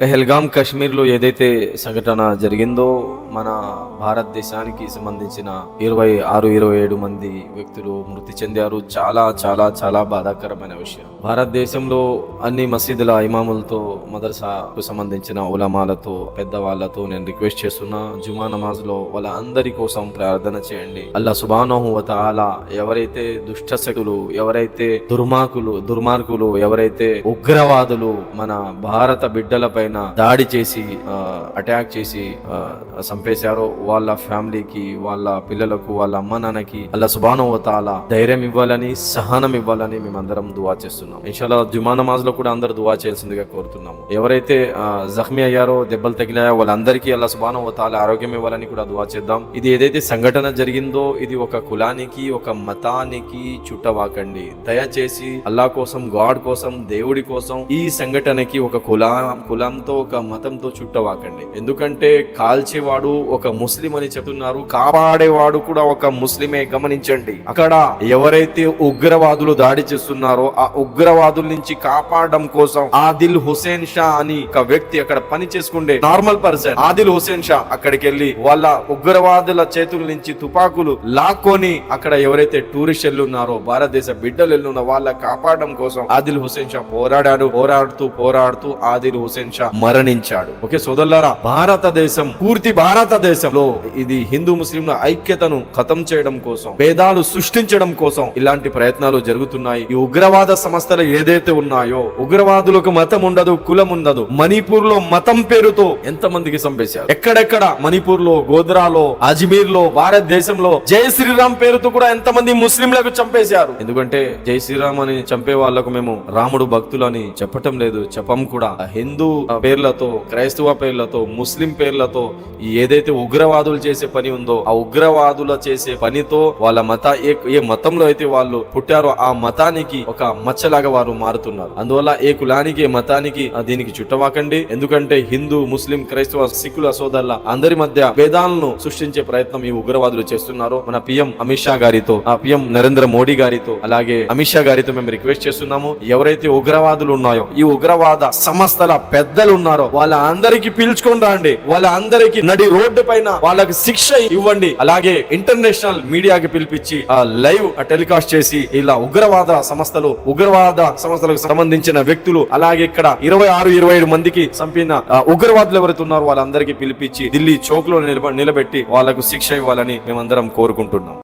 పెహల్గాం కాశ్మీర్లో ఏదైతే సంఘటన జరిగిందో మన భారతదేశానికి సంబంధించిన ఇరవై ఆరు ఇరవై ఏడు మంది వ్యక్తులు మృతి చెందారు. చాలా చాలా చాలా బాధాకరమైన విషయం. భారతదేశంలో అన్ని మసీదుల ఇమాములతో మదర్సాకు సంబంధించిన ఉలమాలతో పెద్దవాళ్ళతో నేను రిక్వెస్ట్ చేస్తున్నా జుమా నమాజ్లో వాళ్ళ అందరి కోసం ప్రార్థన చేయండి. అల్లా శుభానోహత అలా ఎవరైతే దుష్ట శక్తులు ఎవరైతే దుర్మార్గులు దుర్మార్గులు ఎవరైతే ఉగ్రవాదులు మన భారత బిడ్డలపై ఎవరైనా దాడి చేసి అటాక్ చేసి చంపేశారో వాళ్ళ ఫ్యామిలీకి వాళ్ళ పిల్లలకు వాళ్ళ అమ్మ నాన్నకి అలా సుబానహు ధైర్యం ఇవ్వాలని సహనం ఇవ్వాలని మేమందరం దువా చేస్తున్నాం. ఇన్షాల్లా జుమా నమాజ్లో కూడా అందరు దువా చేయాల్సిందిగా కోరుతున్నాము. ఎవరైతే జఖ్మీ అయ్యారో దెబ్బలు తగిలాయో వాళ్ళందరికీ అలా సుబానహు ఆరోగ్యం ఇవ్వాలని కూడా దువా చేద్దాం. ఇది ఏదైతే సంఘటన జరిగిందో ఇది ఒక కులానికి ఒక మతానికి చుట్టవాకండి. దయచేసి అల్లా కోసం గాడ్ కోసం దేవుడి కోసం ఈ సంఘటనకి ఒక కులా కులంతో ఒక మతంతో చుట్టవాకండి. ఎందుకంటే కాల్చేవాడు ఒక ముస్లిం అని చెప్తున్నారు కాపాడేవాడు కూడా ఒక ముస్లిమే గమనించండి. అక్కడ ఎవరైతే ఉగ్రవాదులు దాడి చేస్తున్నారో ఆ ఉగ్రవాదుల నుంచి కాపాడడం కోసం ఆదిల్ హుసేన్ షా అని ఒక వ్యక్తి అక్కడ పని చేసుకుండే నార్మల్ పర్సన్ ఆదిల్ హుసేన్ షా అక్కడికి వెళ్ళి వాళ్ళ ఉగ్రవాదుల చేతుల నుంచి తుపాకులు లాక్కొని అక్కడ ఎవరైతే టూరిస్టులు ఉన్నారో భారతదేశ బిడ్డలు ఎల్లున్న వాళ్ళ కాపాడడం కోసం ఆదిల్ హుసేన్ షా పోరాడాడు. పోరాడుతూ పోరాడుతూ ఆదిల్ హుసేన్ షా మరణించాడు. ఓకే సోదరులారా భారతదేశం పూర్తి భారతదేశంలో ఇది హిందూ ముస్లింల ఐక్యతను ఖతం చేయడం కోసం భేదాలు సృష్టించడం కోసం ఇలాంటి ప్రయత్నాలు జరుగుతున్నాయి. ఈ ఉగ్రవాద సంస్థలు ఏదైతే ఉన్నాయో ఉగ్రవాదులకు మతం ఉండదు కులం ఉండదు మణిపూర్లో మతం పేరుతో ఎంత మందికి చంపేశారు? ఎక్కడెక్కడ? మణిపూర్లో గోద్రాలో అజ్మీర్లో భారతదేశంలో జై శ్రీరామ్ పేరుతో కూడా ఎంత మంది ముస్లింలకు చంపేశారు? ఎందుకంటే జై శ్రీరామ్ అని చంపే వాళ్ళకు మేము రాముడు భక్తులు అని చెప్పటం లేదు చెప్పం కూడా. హిందూ పేర్లతో క్రైస్తవ పేర్లతో ముస్లిం పేర్లతో ఏదైతే ఉగ్రవాదులు చేసే పని ఉందో ఆ ఉగ్రవాదుల చేసే పనితో వాళ్ళ మత ఏ ఏ మతంలో అయితే వాళ్ళు పుట్టారో ఆ మతానికి ఒక మచ్చలాగా వారు మారుతున్నారు. అందువల్ల ఏ కులానికి ఏ మతానికి దీనికి చుట్టవాకండి. ఎందుకంటే హిందూ ముస్లిం క్రైస్తవ సిక్కుల సోదరుల అందరి మధ్య భేదాలను సృష్టించే ప్రయత్నం ఈ ఉగ్రవాదులు చేస్తున్నారు. మన పిఎం అమిత్ షా గారితో ఆ పిఎం నరేంద్ర మోడీ గారితో అలాగే అమిత్ షా గారితో మేము రిక్వెస్ట్ చేస్తున్నాము ఎవరైతే ఉగ్రవాదులు ఉన్నాయో ఈ ఉగ్రవాద సంస్థల పెద్దలు ఉన్నారో వాళ్ళ అందరికి పిలుచుకొని రండి. వాళ్ళ అందరికి నడి రోడ్డు పైన వాళ్ళకి శిక్ష ఇవ్వండి. అలాగే ఇంటర్నేషనల్ మీడియాకి పిలిపించి ఆ లైవ్ టెలికాస్ట్ చేసి ఇలా ఉగ్రవాద సంస్థలు ఉగ్రవాద సంస్థలకు సంబంధించిన వ్యక్తులు అలాగే ఇక్కడ ఇరవై ఆరు ఇరవై ఏడు మందికి చంపిన ఉగ్రవాదులు ఎవరైతే ఉన్నారో వాళ్ళందరికీ పిలిపించి ఢిల్లీ చౌక్లో నిలబెట్టి వాళ్ళకు శిక్ష ఇవ్వాలని మేమందరం కోరుకుంటున్నాం.